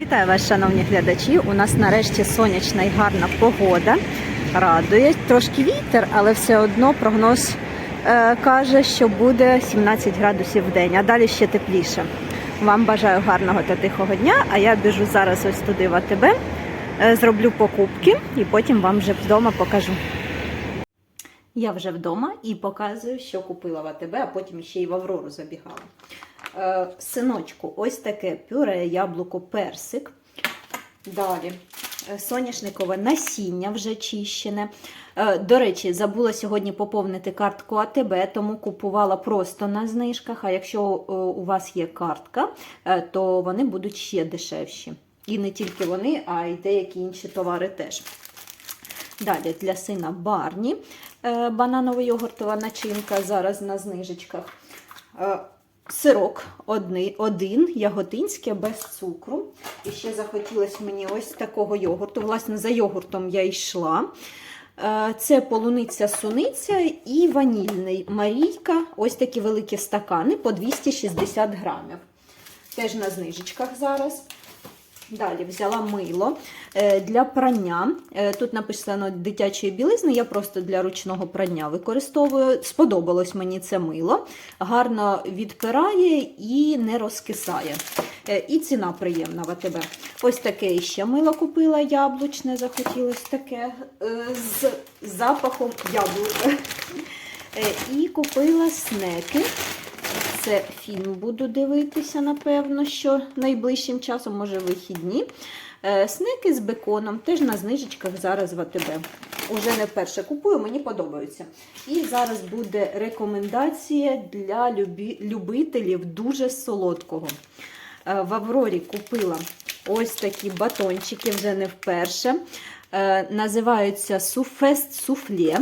Вітаю вас, шановні глядачі. У нас нарешті сонячна і гарна погода. Радує трошки вітер, але все одно прогноз е, каже, що буде 17 градусів в день, а далі ще тепліше. Вам бажаю гарного та тихого дня. А я біжу зараз ось туди в АТБ, е, зроблю покупки і потім вам вже вдома покажу. Я вже вдома і показую, що купила в АТБ, а потім ще й в Аврору забігала. Е, синочку, ось таке пюре, яблуко, персик. Далі е, соняшникове насіння вже чищене. Е, До речі, забула сьогодні поповнити картку АТБ, тому купувала просто на знижках. А якщо у вас є картка, то вони будуть ще дешевші. І не тільки вони, а й деякі інші товари теж. Далі для сина Барні бананово-йогуртова начинка зараз на знижечках. Е, Сирок один, яготинське, без цукру. І ще захотілося мені ось такого йогурту. Власне, за йогуртом я йшла. Е, Це полуниця суниця і ванільний Марійка. Ось такі великі стакани по 260 грамів. Теж на знижечках зараз. Далі взяла мило е, для прання. Е, Тут написано дитячої білизни, я просто для ручного прання використовую. Сподобалось мені це мило. Гарно відпирає і не розкисає. Е, І ціна приємна в АТБ. Ось таке ще мило купила яблучне, захотілось таке з запахом яблука. І купила снеки. Це фільм буду дивитися, напевно, що найближчим часом, може, вихідні. Е, Снеки з беконом, теж на знижечках зараз в АТБ. Уже не вперше купую, мені подобаються. І зараз буде рекомендація для любителів дуже солодкого. Е, В Аврорі купила ось такі батончики, вже не вперше. Е, Називаються Суфест Суфлє.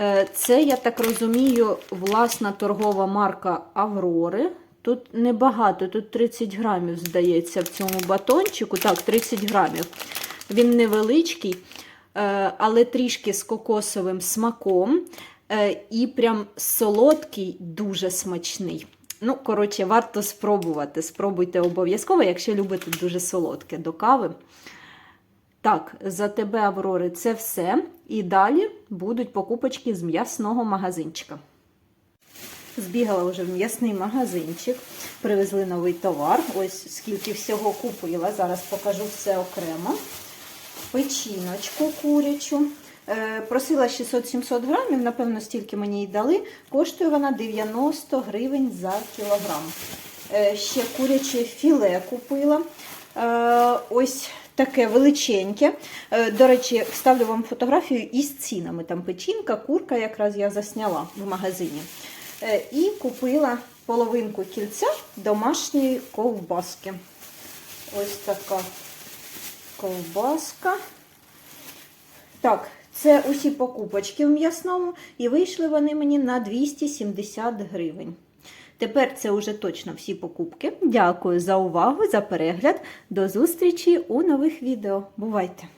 Е, Це, я так розумію, власна торгова марка Аврори. Тут небагато, тут 30 грамів, здається, в цьому батончику. Так, 30 грамів. Він невеличкий, е, але трішки з кокосовим смаком. е, І прям солодкий, дуже смачний. Ну, коротше, варто спробувати. Спробуйте обов'язково, якщо любите дуже солодке до кави. Так, за тебе, Аврори, це все. І далі будуть покупочки з м'ясного магазинчика. Збігала вже в м'ясний магазинчик, привезли новий товар. Ось скільки всього купила. Зараз покажу все окремо. Печіночку курячу. Е, Просила 600-700 грамів, напевно, стільки мені й дали. Коштує вона 90 гривень за кілограм. Е, Ще куряче філе купила. Е, Ось таке величеньке. Е, До речі, вставлю вам фотографію із цінами. Там печінка, курка, якраз я засняла в магазині. Е, І купила половинку кільця домашньої ковбаски. Ось така ковбаска. Так, це усі покупочки в м'ясному, і вийшли вони мені на 270 гривень. Тепер це уже точно всі покупки. Дякую за увагу, за перегляд. До зустрічі у нових відео. Бувайте!